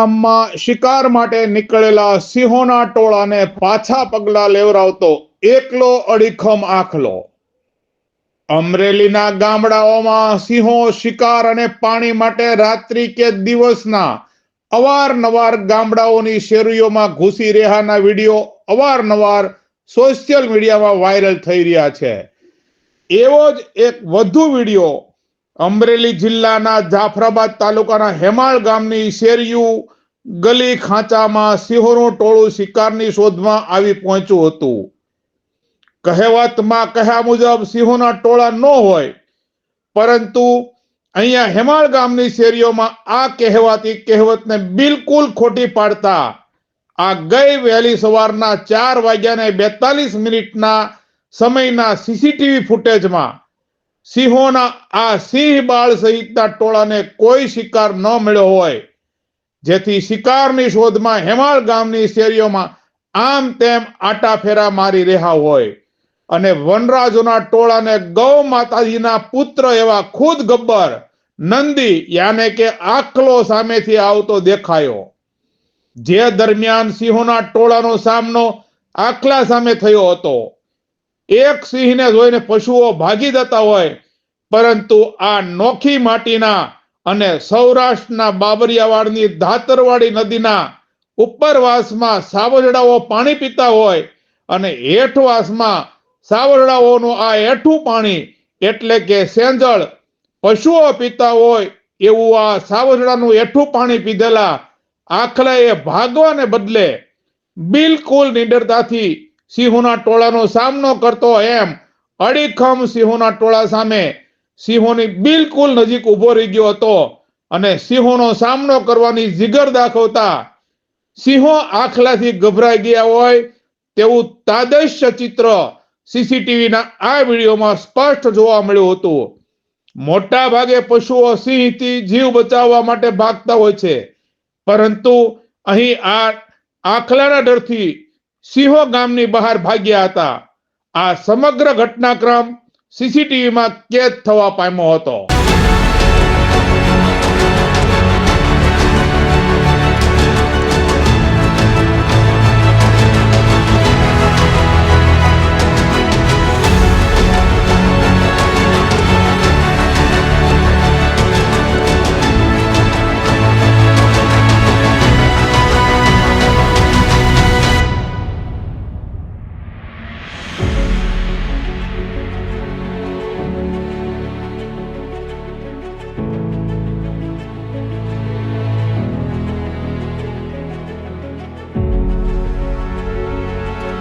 ગામમાં શિકાર માટે નીકળેલા સિંહોના ટોળાને પાછા પગલા લેવરાવતો એકલો અડીખમ આખલો. અમરેલીના ગામડાઓમાં સિંહો શિકાર અને પાણી માટે રાત્રિ કે દિવસના અવારનવાર ગામડાઓની શેરીઓમાં ઘૂસી રહ્યાના વીડિયો અવારનવાર સોશિયલ મીડિયામાં વાયરલ થઈ રહ્યા છે. એવો જ એક વધુ વીડિયો અમરેલી જિલ્લાના જાફરાબાદ તાલુકાના હેમાળ ગામની શેરીયું ગલી ખાંચામાં સિંહોનું ટોળું શિકારની શોધમાં આવી પહોંચ્યું હતું. કહેવતમાં કહ્યા મુજબ સિંહોના ટોળા ન હોય, પરંતુ અહીંયા હેમાળ ગામની શેરીઓમાં આ કહેવાતી કહેવતને બિલકુલ ખોટી પાડતા આ ગઈ વહેલી સવારના ચાર વાગ્યાને બેતાલીસ મિનિટના સમયના સીસીટીવી ફૂટેજમાં સિંહોના આ સિંહ બાળ સહિતના ટોળાને કોઈ શિકાર ન મળ્યો હોય. જેથી શિકારની શોધમાં હેમાળ ગામની શેરીઓમાં આમ તેમ આટા ફેરા મારી રહ્યા હોય. અને વનરાજોના ટોળાને ગૌ માતાજીના પુત્ર એવા ખુદ ગબ્બર, નંદી યાને કે આખલો સામેથી આવતો દેખાયો. જે દરમિયાન સિંહોના ટોળાનો સામનો આખલા સામે થયો હતો. એક સિંહને જોઈને પશુઓ ભાગી જતા હોય, પરંતુ આ નોખી માટીના અને સૌરાષ્ટ્રના બાબરિયાવાડની ધાતરવાડી નદીના ઉપરવાસમાં સાવજડાઓ પાણી પીતા હોય અને હેઠવાસમાં સાવરડાઓનું આ હેઠું પાણી એટલે કે સેંજળ પશુઓ પીતા હોય એવું આ સાવરડાનું હેઠું પાણી પીધેલા આખલાએ ભાગવાને બદલે બિલકુલ નિડરતાથી સિંહોના ટોળાનો સામનો કરતો એમ અડીખમ સિંહોના ટોળા સામે સિંહોની બિલકુલ નજીક ઊભો રહી ગયો હતો અને સિંહોનો સામનો કરવાની જીગર દાખવતા સિંહો આખલાથી ગભરાઈ ગયા હોય તેવું તાદશ્ય ચિત્ર સીસીટીવીના આ વિડીયોમાં સ્પષ્ટ જોવા મળ્યું હતું. મોટા ભાગે પશુઓ સિંહથી જીવ બચાવવા માટે ભાગતા હોય છે. પરંતુ અહીં આ આખલાના ડરથી સિંહો ગામની બહાર ભાગ્યા હતા. આ સમગ્ર ઘટનાક્રમ સીસીટીવીમાં કેદ થવા પામ્યો હતો.